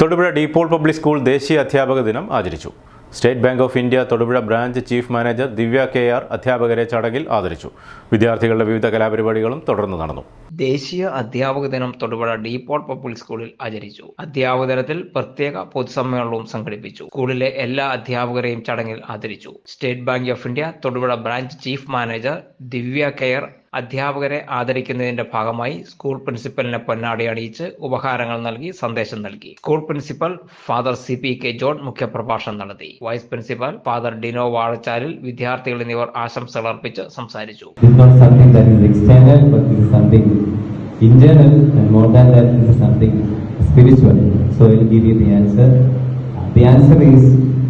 Thodupuzha De Paul public school ദേശീയ അധ്യാപക ദിനം ആചരിച്ചു. State Bank of India Thodupuzha branch chief manager Divya K R അധ്യാപകരെ ചടങ്ങിൽ ആദരിച്ചു. വിദ്യാർത്ഥികളുടെ വിവിധ കലാപരിപാടികളും തുടർന്ന് നടന്നു. ദേശീയ അധ്യാപക ദിനം തൊടുപുഴ ഡീപോൾ പബ്ലിക് സ്കൂളിൽ ആചരിച്ചു. അധ്യാപക ദിനത്തിൽ പ്രത്യേക പൊതുസമ്മേളനവും സംഘടിപ്പിച്ചു. സ്കൂളിലെ എല്ലാ അധ്യാപകരെയും ചടങ്ങിൽ ആദരിച്ചു. State Bank of India Thodupuzha branch chief manager Divya K R അധ്യാപകരെ ആദരിക്കുന്നതിന്റെ ഭാഗമായി സ്കൂൾ പ്രിൻസിപ്പലിനെ പൊന്നാടി അണിയിച്ച് ഉപഹാരങ്ങൾ നൽകി സന്ദേശം നൽകി school principal Father C P K John മുഖ്യപ്രഭാഷണം നടത്തി vice principal Father Dino Vazhachalil വിദ്യാർത്ഥികൾ എന്നിവർ ആശംസകൾ അർപ്പിച്ച് സംസാരിച്ചു internal, and more than that, is something spiritual. So I will answer. The answer is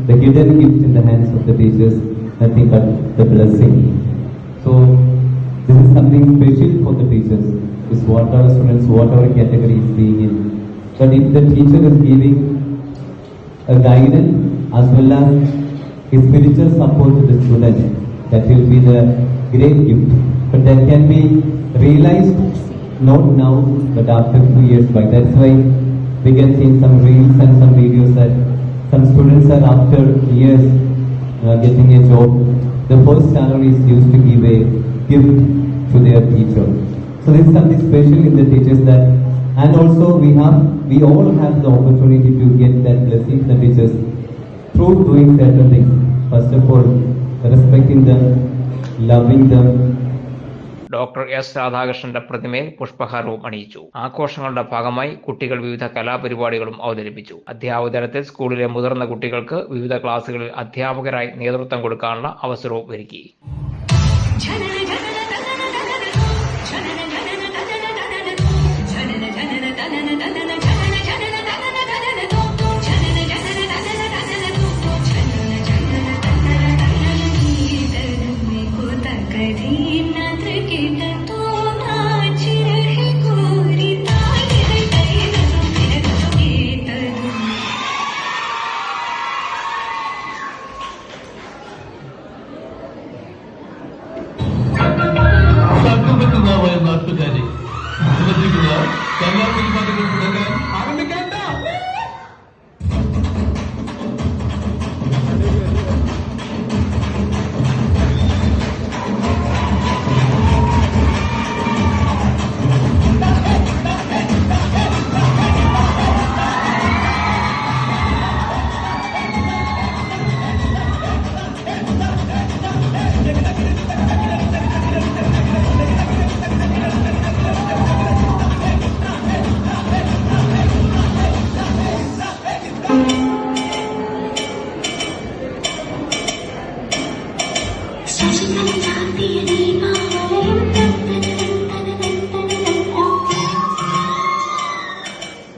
the hidden gift in the hands of the teachers, nothing but the blessing. So something special for the teachers. Is whatever students, whatever category is being in. But if the teacher is giving a guidance as well as a spiritual support to the student. That will be the great gift. But that can be realized not now, but after two years back. That's why we can see some reels and some videos that some students are after years uh, getting a job. The first salary is used to give a gift to their teacher. So there is something special in the teachers that, and also we have, we all have the opportunity to get that blessing the teachers through doing certain things. First of all, respecting them, loving them, doctor S രാധാകൃഷ്ണന്റെ പ്രതിമയിൽ പുഷ്പഹാരവും അണിയിച്ചു ആഘോഷങ്ങളുടെ ഭാഗമായി കുട്ടികൾ വിവിധ കലാപരിപാടികളും അവതരിപ്പിച്ചു അധ്യാപക ദിനത്തിൽ സ്കൂളിലെ മുതിർന്ന കുട്ടികൾക്ക് വിവിധ ക്ലാസുകളിൽ അധ്യാപകരായി നേതൃത്വം കൊടുക്കാനുള്ള അവസരവും ഒരുക്കി ஆரம்பிக்கலாம் எல்லாரும் பார்த்துட்டு ஆரம்பிக்க.